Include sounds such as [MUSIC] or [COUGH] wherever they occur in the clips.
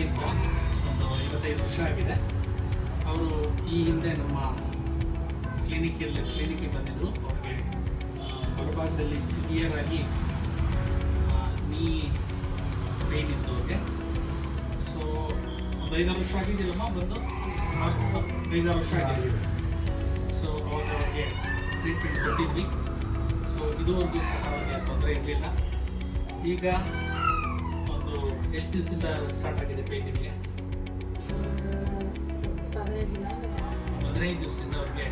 ಇತ್ತು ಒಂದು ಐವತ್ತೈದು ವರ್ಷ ಆಗಿದೆ. ಅವರು ಈ ಹಿಂದೆ ನಮ್ಮ ಕ್ಲಿನಿಕಲ್ಲಿ ಕ್ಲಿನಿಕ್ಗೆ ಬಂದಿದ್ದರು ಅವ್ರಿಗೆ ಹೊರಭಾಗದಲ್ಲಿ ಸಿವಿಯರ್ ಆಗಿ ನೀ ಪೇನ್ ಇತ್ತು ಅವ್ರಿಗೆ. ಸೊ ಒಂದು ಐದಾರು ವರ್ಷ ಆಗಿದೆಯಲ್ಲಮ್ಮ ಬಂದು? ಐದಾರು ವರ್ಷ ಆಗಿದೆ. ಸೊ ಅವಾಗ ಅವ್ರಿಗೆ ಟ್ರೀಟ್ಮೆಂಟ್ ಕೊಟ್ಟಿದ್ವಿ. ಸೊ ಇದುವರೆಗೂ ಸಹ ಅವ್ರಿಗೆ ತೊಂದರೆ ಇರಲಿಲ್ಲ. ಈಗ ಎಷ್ಟು ದಿವಸದಿಂದ ಸ್ಟಾರ್ಟ್ ಆಗಿದೆ ಪೇನ್ ನಿಮಗೆ? ಹದಿನೈದು ದಿನ ಹದಿನೈದು ದಿವಸದಿಂದ ಅವ್ರಿಗೆ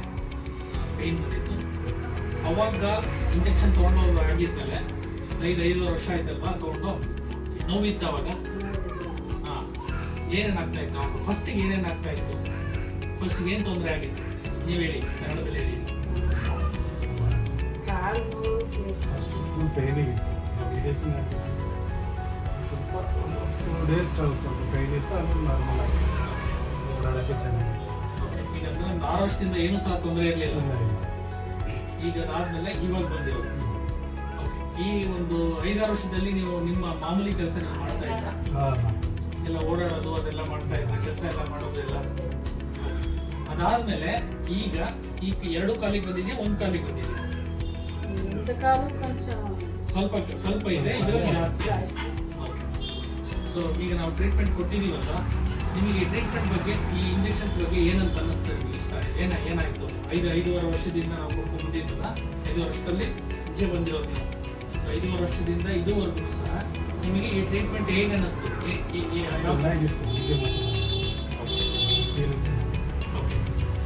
ಪೇನ್ ಬಂದಿತ್ತು. ಅವಾಗ ಇಂಜೆಕ್ಷನ್ ತೊಗೊಂಡು ಆಗಿದ್ಮೇಲೆ ಐದು ಐದು ವರ್ಷ ಆಯ್ತಲ್ವಾ ತೊಗೊಂಡು? ನೋವಿತ್ತು ಅವಾಗ. ಹಾಂ. ಏನೇನು ಆಗ್ತಾ ಇತ್ತು ಫಸ್ಟಿಗೆ ಏನೇನು ಆಗ್ತಾ ಇತ್ತು? ಫಸ್ಟಿಗೆ ಏನು ತೊಂದರೆ ಆಗಿತ್ತು? ನೀವು ಹೇಳಿ, ಕನ್ನಡದಲ್ಲಿ ಹೇಳಿ. ಟೂ ಡೇಸ್ ಸ್ವಲ್ಪ ಪೈನ್ ಇತ್ತು ಅದು ನಾರ್ಮಲ್ ಆಗಿದೆ ಓಡಾಡೋಕ್ಕೆ ಚೆನ್ನಾಗಿದೆ ಈಗಂದ್ರೆ ಏನು ಸಹ ತೊಂದರೆ ಇರಲಿಲ್ಲ. ಈಗ ಅದಾದ್ಮೇಲೆ ಇವಾಗ ಬಂದಿರೋದು. ಈ ಒಂದು ಐದಾರು ವರ್ಷದಲ್ಲಿ ನೀವು ನಿಮ್ಮ ಮಾಮೂಲಿ ಕೆಲಸ ಮಾಡ್ತಾ ಇದ್ರ ಎಲ್ಲ ಓಡಾಡೋದು ಅದೆಲ್ಲ ಮಾಡ್ತಾ ಇದ್ರ ಕೆಲಸ ಎಲ್ಲ ಮಾಡೋದೆಲ್ಲ ಅದಾದ್ಮೇಲೆ ಈಗ ಈ ಎರಡು ಕಾಲಿಗೆ ಬಂದಿದೆ ಒಂದ್ ಕಾಲಿಗೆ ಬಂದಿದೆ ಸ್ವಲ್ಪ ಸ್ವಲ್ಪ ಇದೆ ಇದ್ರಲ್ಲಿ ಜಾಸ್ತಿ. ಸೊ ಈಗ ನಾವು ಟ್ರೀಟ್ಮೆಂಟ್ ಕೊಟ್ಟಿದ್ದೀವಲ್ಲ ನಿಮಗೆ ಟ್ರೀಟ್ಮೆಂಟ್ ಬಗ್ಗೆ ಈ ಇಂಜೆಕ್ಷನ್ಸ್ ಬಗ್ಗೆ ಏನಂತ ಅನ್ನಿಸ್ತಾ ನಿಮಗೆ? ಇಷ್ಟ ಏನ ಏನಾಯಿತು? ಐದು ಐದೂವರೆ ವರ್ಷದಿಂದ ನಾವು ಕೊಟ್ಕೊಂಡಿದ್ದಲ್ಲ ಐದು ವರ್ಷದಲ್ಲಿ ಹೆಜ್ಜೆ ಬಂದಿರೋದು ನೀವು. ಸೊ ಐದೂವರೆ ವರ್ಷದಿಂದ ಇದುವರೆಗೂ ಸಹ ನಿಮಗೆ ಈ ಟ್ರೀಟ್ಮೆಂಟ್ ಹೇಗೆ ಅನ್ನಿಸ್ತು? ಈ- ಚೆನ್ನಾಗಿ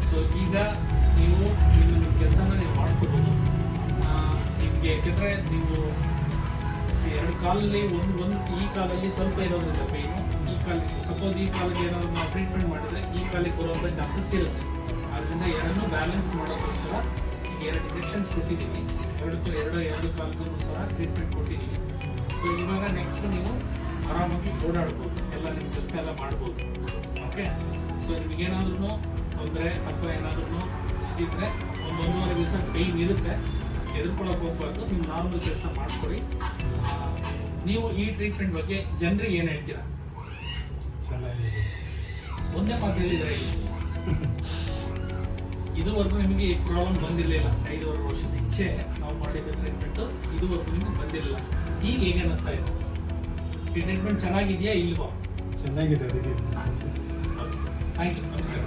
ಸೊ ಈಗ ನೀವು ನಿಮ್ಮ ಕೆಲಸನ ನೀವು ಮಾಡ್ಕೋಬೋದು. ನಿಮಗೆ ಯಾಕೆಂದರೆ ನೀವು ಎರಡು ಕಾಲಲ್ಲಿ ಒಂದು ಒಂದು ಈ ಕಾಲಲ್ಲಿ ಸ್ವಲ್ಪ ಇರೋದ್ರಿಂದ ಪೇಯ್ನು ಈ ಕಾಲಿಗೆ ಸಪೋಸ್ ಈ ಕಾಲಿಗೆ ಏನಾದರೂ ನಾವು ಟ್ರೀಟ್ಮೆಂಟ್ ಮಾಡಿದ್ರೆ ಈ ಕಾಲಕ್ಕೆ ಬರುವಂಥ ಚಾನ್ಸಸ್ ಇರುತ್ತೆ. ಆದ್ದರಿಂದ ಎರಡನ್ನೂ ಬ್ಯಾಲೆನ್ಸ್ ಮಾಡೋಕ್ಕೋಸ್ಕರ ಈಗ ಎರಡು ಇಂಜೆಕ್ಷನ್ಸ್ ಕೊಟ್ಟಿದ್ದೀವಿ. ಎರಡಕ್ಕೂ ಎರಡು ಎರಡು ಕಾಲಕ್ಕೂ ಸಹ ಟ್ರೀಟ್ಮೆಂಟ್ ಕೊಟ್ಟಿದ್ದೀವಿ. ಸೊ ಇವಾಗ ನೆಕ್ಸ್ಟ್ ನೀವು ಆರಾಮಾಗಿ ಓಡಾಡ್ಬೋದು. ಎಲ್ಲ ನಿಮ್ಮ ಕೆಲಸ ಎಲ್ಲ ಮಾಡ್ಬೋದು. ಓಕೆ ಸೊ ನಿಮಗೇನಾದ್ರೂ ತೊಂದರೆ ಅಥವಾ ಏನಾದ್ರೂ ಇದ್ದರೆ ಒಂದು ಒಂದೂವರೆ ದಿವಸ ಪೇಯ್ನ್ ಇರುತ್ತೆ. ಎದುರ್ಕೊಳ್ಳೋಕೆ ಹೋಗ್ಬಾರ್ದು ನೀವು ನಾರ್ಮಲ್ ಕೆಲಸ ಮಾಡಿಕೊಡಿ ನೀವು ಈ ಟ್ರೀಟ್ಮೆಂಟ್ ಬಗ್ಗೆ ಜನರಿಗೆ ಏನು ಹೇಳ್ತೀರಾ? ಚೆನ್ನಾಗಿದೆ. ಒಂದೇ ಮಾತು ಹೇಳಿದ್ರೆ [LAUGHS] ಇದುವರೆಗೂ ನಿಮಗೆ ಈ ಪ್ರಾಬ್ಲಮ್ ಬಂದಿರಲಿಲ್ಲ ಐದುವರೆ ವರ್ಷದ ಇಚ್ಛೆ ನಾವು ಮಾಡಿದ ಟ್ರೀಟ್ಮೆಂಟು ಇದುವರೆಗೂ ನಿಮಗೆ ಬಂದಿರಲಿಲ್ಲ. ಈಗ ಹೇಗೆ ಅನ್ನಿಸ್ತಾ ಇದೆ? ಈ ಟ್ರೀಟ್ಮೆಂಟ್ ಚೆನ್ನಾಗಿದೆಯಾ ಇಲ್ವಾ? ಚೆನ್ನಾಗಿದೆ ಅದಕ್ಕೆ ಥ್ಯಾಂಕ್ ಯು ನಮಸ್ಕಾರ.